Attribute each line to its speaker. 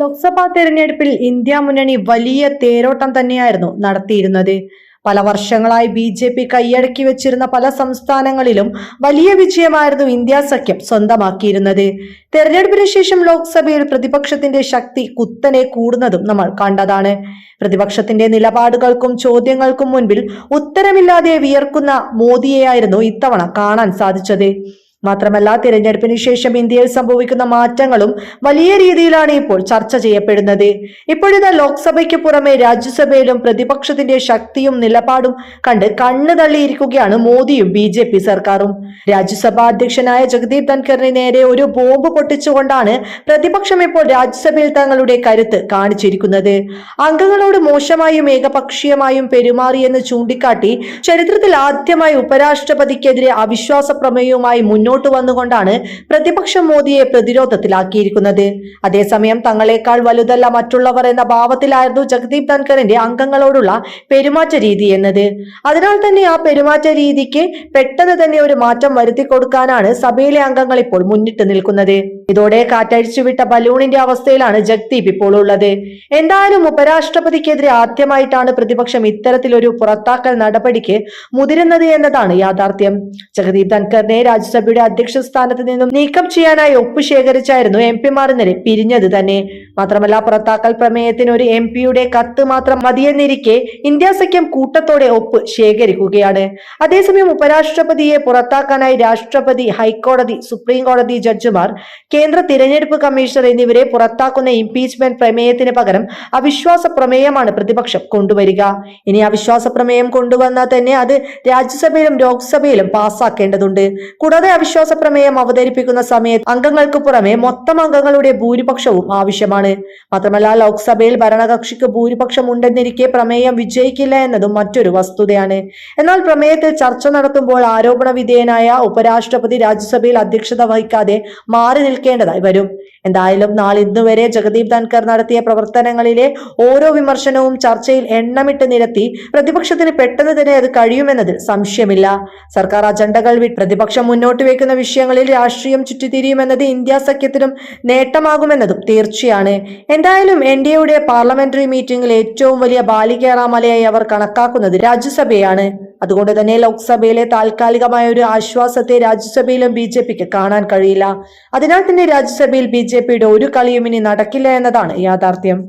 Speaker 1: ലോക്സഭാ തെരഞ്ഞെടുപ്പിൽ ഇന്ത്യ മുന്നണി വലിയ തേരോട്ടം തന്നെയായിരുന്നു നടത്തിയിരുന്നത്. പല വർഷങ്ങളായി ബി ജെ പി കൈയടക്കി വെച്ചിരുന്ന പല സംസ്ഥാനങ്ങളിലും വലിയ വിജയമായിരുന്നു ഇന്ത്യ സഖ്യം സ്വന്തമാക്കിയിരുന്നത്. തെരഞ്ഞെടുപ്പിന് ശേഷം ലോക്സഭയിൽ പ്രതിപക്ഷത്തിന്റെ ശക്തി കുത്തനെ കൂടുന്നതും നമ്മൾ കണ്ടതാണ്. പ്രതിപക്ഷത്തിന്റെ നിലപാടുകൾക്കും ചോദ്യങ്ങൾക്കും മുൻപിൽ ഉത്തരമില്ലാതെ വിയർക്കുന്ന മോദിയെയായിരുന്നു ഇത്തവണ കാണാൻ സാധിച്ചത്. മാത്രമല്ല തിരഞ്ഞെടുപ്പിന് ശേഷം ഇന്ത്യയിൽ സംഭവിക്കുന്ന മാറ്റങ്ങളും വലിയ രീതിയിലാണ് ഇപ്പോൾ ചർച്ച ചെയ്യപ്പെടുന്നത്. ഇപ്പോഴിതാ ലോക്സഭയ്ക്ക് പുറമെ രാജ്യസഭയിലും പ്രതിപക്ഷത്തിന്റെ ശക്തിയും നിലപാടും കണ്ട് കണ്ണു തള്ളിയിരിക്കുകയാണ് മോദിയും ബി ജെ പി സർക്കാരും. രാജ്യസഭാ അധ്യക്ഷനായ ജഗദീപ് ധൻഖറിന് നേരെ ഒരു ബോംബ് പൊട്ടിച്ചുകൊണ്ടാണ് പ്രതിപക്ഷം ഇപ്പോൾ രാജ്യസഭയിൽ തങ്ങളുടെ കരുത്ത് കാണിച്ചിരിക്കുന്നത്. അംഗങ്ങളോട് മോശമായും ഏകപക്ഷീയമായും പെരുമാറിയെന്ന് ചൂണ്ടിക്കാട്ടി ചരിത്രത്തിൽ ആദ്യമായി ഉപരാഷ്ട്രപതിക്കെതിരെ അവിശ്വാസ പ്രമേയവുമായി മുന്നോട്ട് വന്നുകൊണ്ടാണ് പ്രതിപക്ഷം മോദിയെ പ്രതിരോധത്തിലാക്കിയിരിക്കുന്നത്. അതേസമയം തങ്ങളെക്കാൾ വലുതല്ല മറ്റുള്ളവർ എന്ന ഭാവത്തിലായിരുന്നു ജഗദീപ് ധൻഖറിന്റെ അംഗങ്ങളോടുള്ള പെരുമാറ്റ രീതി എന്നത്. അതിനാൽ തന്നെ ആ പെരുമാറ്റ രീതിക്ക് പെട്ടെന്ന് തന്നെ ഒരു മാറ്റം വരുത്തി കൊടുക്കാനാണ് സഭയിലെ അംഗങ്ങൾ ഇപ്പോൾ മുന്നിട്ട് നിൽക്കുന്നത്. ഇതോടെ കാറ്റഴിച്ചുവിട്ട ബലൂണിന്റെ അവസ്ഥയിലാണ് ജഗ്ദീപ് ഇപ്പോൾ ഉള്ളത്. എന്തായാലും ഉപരാഷ്ട്രപതിക്കെതിരെ ആദ്യമായിട്ടാണ് പ്രതിപക്ഷം ഇത്തരത്തിലൊരു പുറത്താക്കൽ നടപടിക്ക് മുതിരുന്നത് എന്നതാണ് യാഥാർത്ഥ്യം. ജഗദീപ് ധൻഖറിനെ രാജ്യസഭയുടെ അധ്യക്ഷ സ്ഥാനത്ത് നിന്നും നീക്കം ചെയ്യാനായി ഒപ്പ് ശേഖരിച്ചായിരുന്നു എം പിമാർ ഇന്നലെ പിരിഞ്ഞത് തന്നെ. മാത്രമല്ല പുറത്താക്കൽ പ്രമേയത്തിന് ഒരു എം പിയുടെ കത്ത് മാത്രം മതിയെന്നിരിക്കെ ഇന്ത്യ സഖ്യം കൂട്ടത്തോടെ ഒപ്പ് ശേഖരിക്കുകയാണ്. അതേസമയം ഉപരാഷ്ട്രപതിയെ പുറത്താക്കാനായി രാഷ്ട്രപതി ഹൈക്കോടതി സുപ്രീം കോടതി ജഡ്ജിമാർ കേന്ദ്ര തിരഞ്ഞെടുപ്പ് കമ്മീഷണർ എന്നിവരെ പുറത്താക്കുന്ന ഇംപീച്ച്മെന്റ് പ്രമേയത്തിന് പകരം അവിശ്വാസ പ്രമേയമാണ് പ്രതിപക്ഷം കൊണ്ടുവരിക. ഇനി അവിശ്വാസ പ്രമേയം കൊണ്ടുവന്നാൽ തന്നെ അത് രാജ്യസഭയിലും ലോക്സഭയിലും പാസ്സാക്കേണ്ടതുണ്ട് കൂടാതെ അവിശ്വാസ പ്രമേയം അവതരിപ്പിക്കുന്ന സമയത്ത് അംഗങ്ങൾക്ക് പുറമെ മൊത്തം അംഗങ്ങളുടെ ഭൂരിപക്ഷവും ആവശ്യമാണ്. മാത്രമല്ല ലോക്സഭയിൽ ഭരണകക്ഷിക്ക് ഭൂരിപക്ഷം ഉണ്ടെന്നിരിക്കെ പ്രമേയം വിജയിക്കില്ല എന്നതും മറ്റൊരു വസ്തുതയാണ്. എന്നാൽ പ്രമേയത്തിൽ ചർച്ച നടത്തുമ്പോൾ ആരോപണ വിധേയനായ ഉപരാഷ്ട്രപതി രാജ്യസഭയിൽ അധ്യക്ഷത വഹിക്കാതെ മാറി നിൽക്കേണ്ടതായി വരും. എന്തായാലും നാളിന്ന് വരെ ജഗദീപ് ധൻകർ നടത്തിയ പ്രവർത്തനങ്ങളിലെ ഓരോ വിമർശനവും ചർച്ചയിൽ എണ്ണമിട്ട് നിരത്തി പ്രതിപക്ഷത്തിന് പെട്ടെന്ന് തന്നെ അത് കഴിയുമെന്നതിൽ സംശയമില്ല. സർക്കാർ അജണ്ടകൾ പ്രതിപക്ഷം മുന്നോട്ട് വെക്കുന്ന വിഷയങ്ങളിൽ രാഷ്ട്രീയം ചുറ്റിത്തിരിയുമെന്നത് ഇന്ത്യ സഖ്യത്തിനും നേട്ടമാകുമെന്നതും തീർച്ചയാണ്. എന്തായാലും എൻ ഡി എയുടെ പാർലമെന്ററി മീറ്റിംഗിൽ ഏറ്റവും വലിയ ബാലികേറാമലയായി അവർ കണക്കാക്കുന്നത് രാജ്യസഭയാണ്. അതുകൊണ്ട് തന്നെ ലോക്സഭയിലെ താൽക്കാലികമായ ഒരു ആശ്വാസത്തെ രാജ്യസഭയിലും ബി ജെ പിക്ക് കാണാൻ കഴിയില്ല. അതിനാൽ തന്നെ രാജ്യസഭയിൽ ബി ജെ പിയുടെ ഒരു കളിയും ഇനി നടക്കില്ല എന്നതാണ് യാഥാർത്ഥ്യം.